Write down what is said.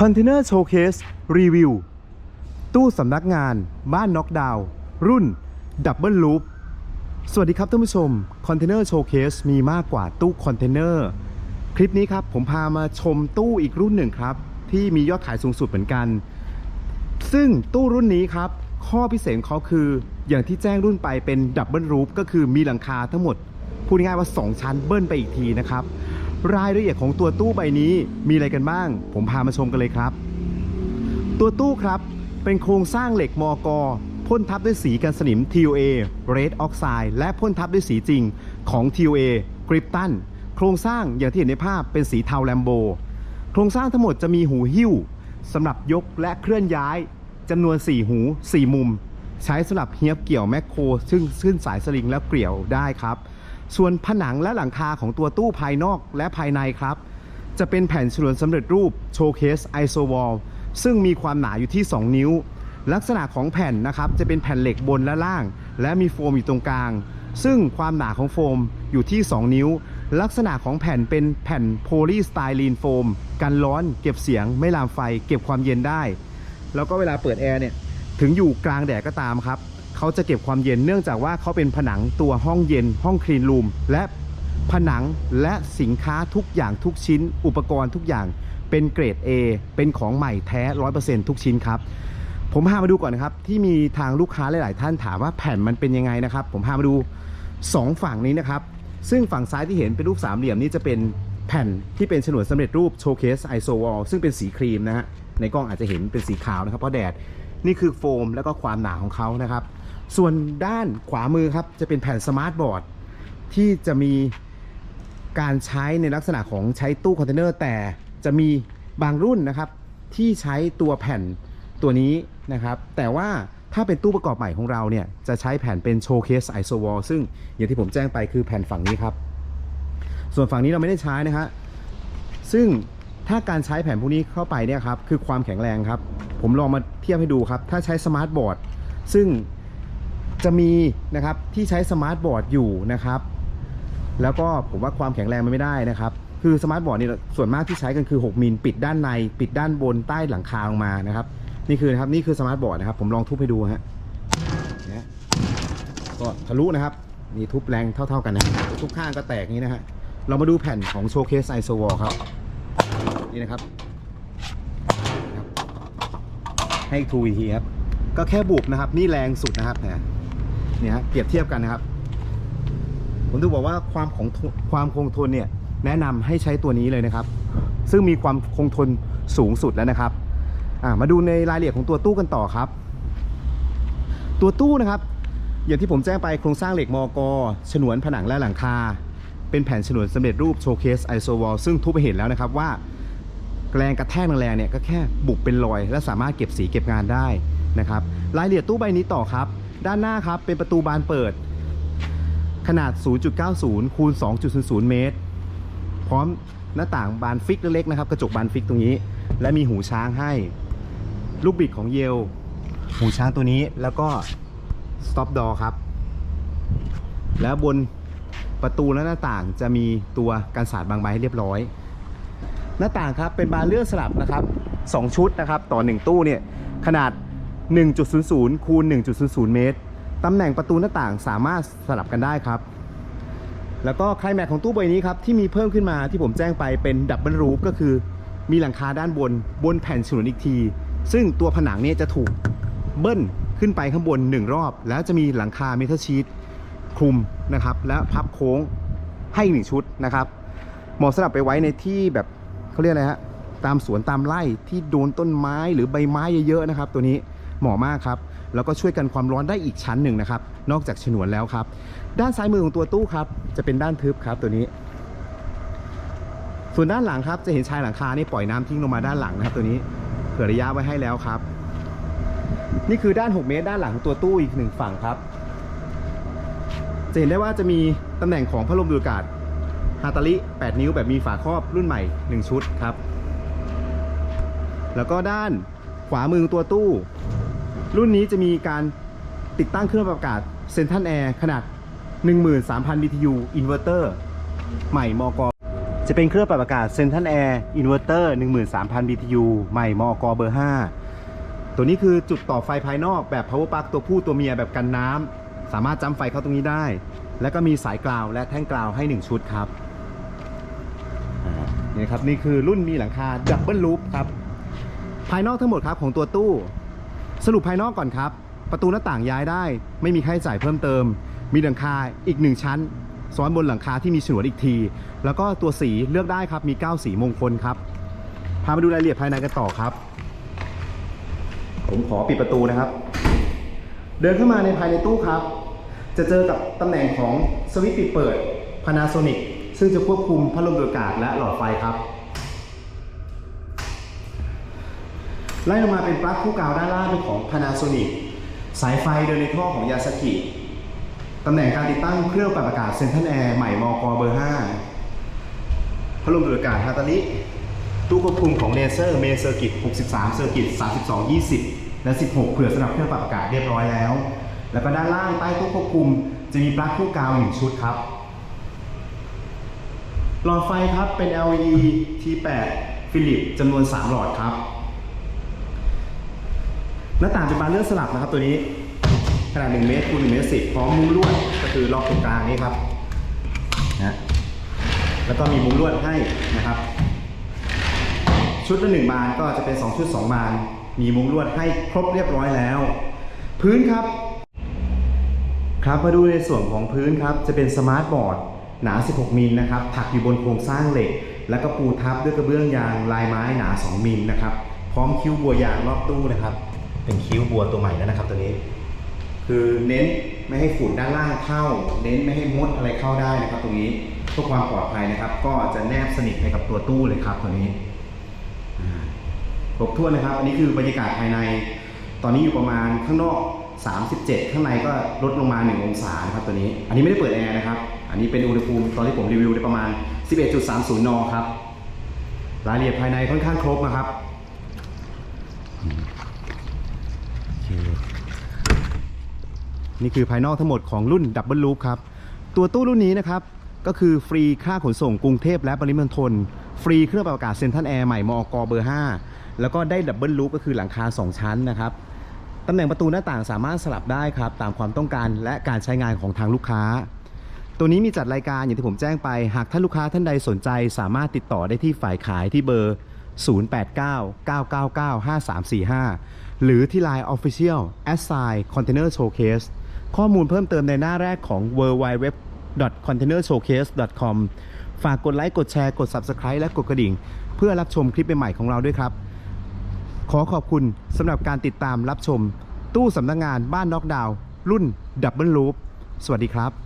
Container Showcase Review ตู้สำนักงานบ้านน็อกดาวน์รุ่น Double Loop สวัสดีครับท่านผู้ชม Container Showcase มีมากกว่าตู้คอนเทนเนอร์คลิปนี้ครับผมพามาชมตู้อีกรุ่นหนึ่งครับ ที่มียอดขายสูงสุดเหมือนกัน ซึ่งตู้รุ่นนี้ครับ ข้อพิเศษของเขาคืออย่างที่แจ้งรุ่นไปเป็นดับเบิลรูปก็คือมีหลังคาทั้งหมดพูดง่ายว่า 2 ชั้นเบิ้ลไปอีกทีนะครับ รายละเอียดของตัวตู้ใบนี้มีอะไรกันบ้าง ผมพามาชมกันเลยครับ ตัวตู้ครับเป็นโครงสร้างเหล็กมอกพ่นทับด้วยสีกันสนิม TOA Red Oxide และพ่นทับด้วยสีจริงของ TOA g r i p t o n โครงสร้างอย่างที่เห็นในภาพเป็นสีเทาแลมโบ โครงสร้างทั้งหมดจะมีหูหิ้วสำหรับยกและเคลื่อนย้ายจำนวน 4 หู 4 มุม ใช้สำหรับเฮียบเกี่ยวแมคโครซึ่งขึ้นสายสลิงแล้วเกี่ยวได้ครับ ส่วนผนังและหลังคาของตัวตู้ภายนอกและภายในครับ จะเป็นแผ่นฉนวนสำเร็จรูปโชว์เคสไอโซวอลซึ่งมีความหนาอยู่ที่ 2 นิ้ว ลักษณะของแผ่นนะครับจะเป็นแผ่นเหล็กบนและล่าง และมีโฟมอยู่ตรงกลาง ซึ่งความหนาของโฟมอยู่ที่ 2 นิ้ว ลักษณะของแผ่นเป็นแผ่นโพลีสไตรีนโฟมกันร้อน เก็บเสียง ไม่ลามไฟ เก็บความเย็นได้ แล้วก็เวลาเปิดแอร์เนี่ยถึงอยู่กลางแดดก็ตามครับ เขาจะเก็บความเย็นเนื่องจากว่าเขาเป็นผนังตัวห้องเย็นห้องคลีนรูมและผนังและสินค้าทุกอย่างทุกชิ้น อุปกรณ์ทุกอย่างเป็นเกรด A เป็นของใหม่แท้ 100%ทุกชิ้นครับ ผมพามาดูก่อนนะครับ ที่มีทางลูกค้าหลาย ๆ ท่านถามว่าแผ่นมันเป็นยังไงนะครับ ผมพามาดู 2 ฝั่งนี้นะครับ ซึ่งฝั่งซ้ายที่เห็นเป็นรูปสามเหลี่ยมนี่จะเป็นแผ่นที่เป็นฉนวนสำเร็จรูปโชว์เคสไอโซวอลซึ่งเป็นสีครีมนะฮะในกล้องอาจจะเห็นเป็นสีขาวนะครับเพราะแดดนี่คือโฟมแล้วก็ความหนาของเขานะครับ ส่วนด้านขวามือครับจะเป็นแผ่นสมาร์ทบอร์ดที่จะมีการใช้ในลักษณะของใช้ตู้คอนเทนเนอร์แต่จะมีบางรุ่นนะครับ ที่ใช้ตัวแผ่นตัวนี้นะครับ แต่ว่าถ้าเป็นตู้ประกอบใหม่ของเราเนี่ยจะใช้แผ่นเป็นโชว์เคสไอโซวอลซึ่งอย่างที่ผมแจ้งไปคือแผ่นฝั่งนี้ครับ ส่วนฝั่งนี้เราไม่ได้ใช้นะฮะซึ่งถ้าการใช้แผ่นพวกนี้เข้าไปเนี่ยครับคือความแข็งแรงครับ ผมลองมาเทียบให้ดูครับ ถ้าใช้สมาร์ทบอร์ดซึ่ง จะมีนะครับที่ใช้สมาร์ทบอร์ดอยู่นะครับ แล้วก็ผมว่าความแข็งแรงมันไม่ได้นะครับ คือสมาร์ทบอร์ดนี่ส่วนมากที่ใช้กันคือ 6มิลปิดด้านใน ปิดด้านบนใต้หลังคาลงมานะครับ นี่คือนะครับนี่คือสมาร์ทบอร์ดนะครับ ผมลองทุบให้ดูฮะนะก็ทะลุนะครับนี่ทุบแรงเท่า ๆกันนะทุกข้างก็แตกอย่างนี้นะฮะเรามาดูแผ่นของโชว์เคสไอโซวอลครับนี่นะครับนะครับให้ทูอีกทีครับ ก็แค่บุบนะครับ นี่แรงสุดนะครับเนี่ยเนี่ยฮะเปรียบเทียบกันนะครับ ผมต้องบอกว่าความของความคงทนเนี่ย แนะนำให้ใช้ตัวนี้เลยนะครับ ซึ่งมีความคงทนสูงสุดแล้วนะครับมาดูในรายละเอียดของตัวตู้กันต่อครับ ตัวตู้นะครับ อย่างที่ผมแจ้งไปโครงสร้างเหล็กมอกฉนวนผนังและหลังคา เป็นแผ่นฉนวนสำเร็จรูปโชว์เคสไอโซวอลซึ่งทุบไปเห็นแล้วนะครับว่า แรงกระแทกแรงเนี่ยก็แค่บุบเป็นรอย และสามารถเก็บสีเก็บงานได้นะครับรายละเอียดตู้ใบนี้ต่อครับ ด้านหน้าครับเป็นประตูบานเปิด ขนาด 0.90 คูณ 2.00 เมตร พร้อมหน้าต่างบานฟิกเล็กๆนะครับ กระจกบานฟิกตรงนี้ และมีหูช้างให้ ลูกบิดของเยล หูช้างตัวนี้แล้วก็ stop door ครับ แล้วบนประตูและหน้าต่างจะมีตัวกันศาสตร์บางใบให้เรียบร้อย หน้าต่างครับเป็นบานเลื่อนสลับนะครับ 2 ชุดนะครับต่อ 1 ตู้เนี่ยขนาด 1.00คูณ1.00 เมตรตำแหน่งประตูหน้าต่างสามารถสลับกันได้ครับ แล้วก็ไคลแม็กของตู้ใบนี้ครับที่มีเพิ่มขึ้นมาที่ผมแจ้งไปเป็นดับเบิลรูฟก็คือมีหลังคาด้านบนบนแผ่นฉนวนอีกที ซึ่งตัวผนังเนี่ยจะถูกเบิ้ลขึ้นไปข้างบน 1 รอบ แล้วจะมีหลังคาเมทัลชีตคลุมนะครับ และพับโค้งให้อีกหนึ่งชุดนะครับเหมาะสำหรับไปไว้ในที่แบบ เขาเรียกอะไรฮะตามสวนตามไร่ที่โดนต้นไม้หรือใบไม้เยอะๆนะครับ ตัวนี้เหมาะมากครับ แล้วก็ช่วยกันความร้อนได้อีกชั้นหนึ่งนะครับ นอกจากฉนวนแล้วครับ ด้านซ้ายมือของตัวตู้ครับ จะเป็นด้านทึบครับตัวนี้ ส่วนด้านหลังครับจะเห็นชายหลังคานี่ปล่อยน้ำทิ้งลงมาด้านหลังนะครับ ตัวนี้เผื่อระยะไว้ให้แล้วครับ นี่คือด้าน 6 เมตร ด้านหลังของตัวตู้อีกหนึ่งฝั่งครับจะเห็นได้ว่าจะมีตำแหน่งของพัดลมดูดอากาศ ฮาตาลิ8 นิ้วแบบมีฝาครอบรุ่นใหม่ 1 ชุดครับ แล้วก็ด้านขวามือตัวตู้ รุ่นนี้จะมีการติดตั้งเครื่องปรับอากาศเซนทันแอร์ขนาด 13,000 BTU อินเวอร์เตอร์ใหม่มอกจะเป็นเครื่องปรับอากาศเซนทันแอร์อินเวอร์เตอร์13,000 BTU ใหม่มอกเบอร์ 5 ตัวนี้คือจุดต่อไฟภายนอกแบบ power plug ตัวผู้ตัวเมียแบบกันน้ำสามารถจำไฟเข้าตรงนี้ได้ แล้วก็มีสายกราวและแท่งกราวให้ 1 ชุดครับ นี่ครับนี่คือรุ่นมีหลังคาดับเบิลลูปครับภายนอกทั้งหมดครับของตัวตู้ สรุปภายนอกก่อนครับ ประตูหน้าต่างย้ายได้ ไม่มีค่าใช้จ่ายเพิ่มเติม มีหลังคาอีกหนึ่งชั้น ซ้อนบนหลังคาที่มีฉนวนอีกที แล้วก็ตัวสีเลือกได้ครับมี 9 สีมงคลครับพามาดูรายละเอียดภายในกันต่อครับ ผมขอปิดประตูนะครับ เดินเข้ามาในภายในตู้ครับ จะเจอกับตำแหน่งของสวิตช์ปิดเปิด Panasonic ซึ่งจะควบคุมพัดลมดูดอากาศและหลอดไฟครับไล่ลงมาเป็นปลั๊กคู่กาวด้านล่างเป็นของ Panasonic สายไฟเดินในท่อของยาสกิตำแหน่งการติดตั้งเครื่องปรับอากาศเซนทันแอร์ใหม่มอกเบอร์ 5พัดลมดูดอากาศฮาตาลิตู้ควบคุมของเลเซอร์เมเซอร์กิต 63 เซอร์กิต 32 20 และ 16 เผื่อสำหรับเครื่องปรับอากาศเรียบร้อยแล้ว แล้วก็ด้านล่างใต้ตู้ควบคุมจะมีปลั๊กคู่กาว 1 ชุดครับ หลอดไฟครับเป็น LED T8 ฟิลิปจำนวน 3 หลอดครับ หน้าต่างเป็นบานเลื่อนสลับนะครับตัวนี้ ขนาด 1 เมตรคูณ1เมตร10 พร้อมมุ้งลวด ก็คือรอบตรงกลางนี้ครับนะแล้วก็มีมุ้งลวดให้นะครับ ชุดละหนึ่งบานก็จะเป็น 2 ชุด 2 บาน มีมุ้งลวดให้ครบเรียบร้อยแล้ว พื้นครับ ครับมาดูในส่วนของพื้นครับจะเป็นสมาร์ทบอร์ด หนา 16 มิลนะครับถักอยู่บนโครงสร้างเหล็ก แล้วก็ปูทับด้วยกระเบื้องยางลายไม้หนา 2 มิลนะครับ พร้อมคิ้วบัวยางรอบตู้นะครับ เป็นคิ้วบัวตัวใหม่แล้วนะครับตัวนี้ คือเน้นไม่ให้ฝุ่นด้านล่างเข้า เน้นไม่ให้มดอะไรเข้าได้นะครับ ตรงนี้เพื่อความปลอดภัยนะครับ ก็จะแนบสนิทไปกับตัวตู้เลยครับตัวนี้ครบถ้วนนะครับ อันนี้คือบรรยากาศภายใน ตอนนี้อยู่ประมาณข้างนอก 37 ข้างในก็ลดลงมา 1 องศานะครับตัวนี้ อันนี้ไม่ได้เปิดแอร์นะครับ อันนี้เป็นอุณหภูมิตอนที่ผมรีวิวได้ประมาณ 11.30 นอครับ รายละเอียดภายในค่อนข้างครบนะครับนี่คือภายนอกทั้งหมดของรุ่นดับเบิลลูปครับ ตัวตู้รุ่นนี้นะครับ ก็คือฟรีค่าขนส่งกรุงเทพและปริมณฑลฟรีเครื่องปรับอากาศเซนทันแอร์ใหม่มอกเบอร์ 5 แล้วก็ได้ดับเบิลลูปก็คือหลังคา 2 ชั้นนะครับ ตำแหน่งประตูหน้าต่างสามารถสลับได้ครับ ตามความต้องการและการใช้งานของทางลูกค้า ตัวนี้มีจัดรายการอย่างที่ผมแจ้งไป หากท่านลูกค้าท่านใดสนใจ สามารถติดต่อได้ที่ฝ่ายขายที่เบอร์ 0899995345 หรือที่ Line Official a s s i g n Container Showcase ข้อมูลเพิ่มเติมในหน้าแรกของ w w w containershowcase.com ฝากกดไลค์ กดแชร์ กด Subscribe และกดกระดิ่ง เพื่อรับชมคลิปใหม่ๆของเราด้วยครับ ขอขอบคุณสำหรับการติดตามรับชม ตู้สำนักงานบ้านน็อกดาว รุ่นดับเบิลลูปสวัสดีครับ